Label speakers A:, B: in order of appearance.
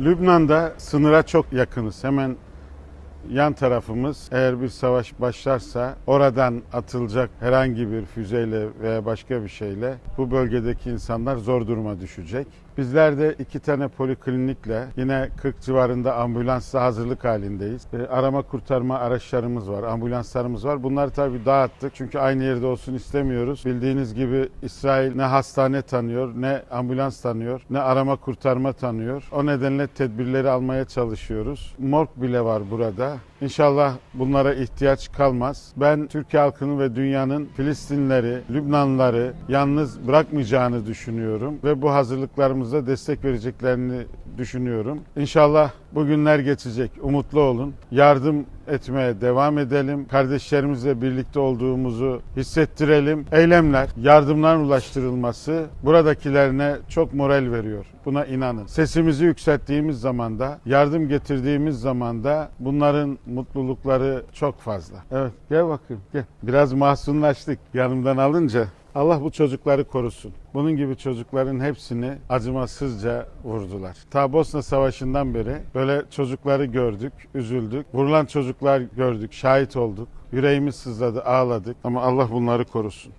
A: Lübnan'da sınıra çok yakınız. Hemen yan tarafımız eğer bir savaş başlarsa oradan atılacak herhangi bir füzeyle veya başka bir şeyle bu bölgedeki insanlar zor duruma düşecek. Bizler de iki tane poliklinikle yine 40 civarında ambulansla hazırlık halindeyiz. E, arama kurtarma araçlarımız var, ambulanslarımız var. Bunları tabii dağıttık çünkü aynı yerde olsun istemiyoruz. Bildiğiniz gibi İsrail ne hastane tanıyor, ne ambulans tanıyor, ne arama kurtarma tanıyor. O nedenle tedbirleri almaya çalışıyoruz. Morg bile var burada. İnşallah bunlara ihtiyaç kalmaz. Ben Türkiye halkının ve dünyanın Filistinleri, Lübnanlıları yalnız bırakmayacağını düşünüyorum ve bu hazırlıklarımıza destek vereceklerini düşünüyorum. İnşallah bu günler geçecek. Umutlu olun. Yardım etmeye devam edelim. Kardeşlerimizle birlikte olduğumuzu hissettirelim. Eylemler, yardımların ulaştırılması buradakilerine çok moral veriyor. Buna inanın. Sesimizi yükselttiğimiz zaman da, yardım getirdiğimiz zaman da bunların mutlulukları çok fazla. Evet, gel bakayım, gel. Biraz mahzunlaştık yanımdan alınca. Allah bu çocukları korusun. Bunun gibi çocukların hepsini acımasızca vurdular. Ta Bosna Savaşı'ndan beri böyle çocukları gördük, üzüldük. Vurulan çocuklar gördük, şahit olduk. Yüreğimiz sızladı, ağladık ama Allah bunları korusun.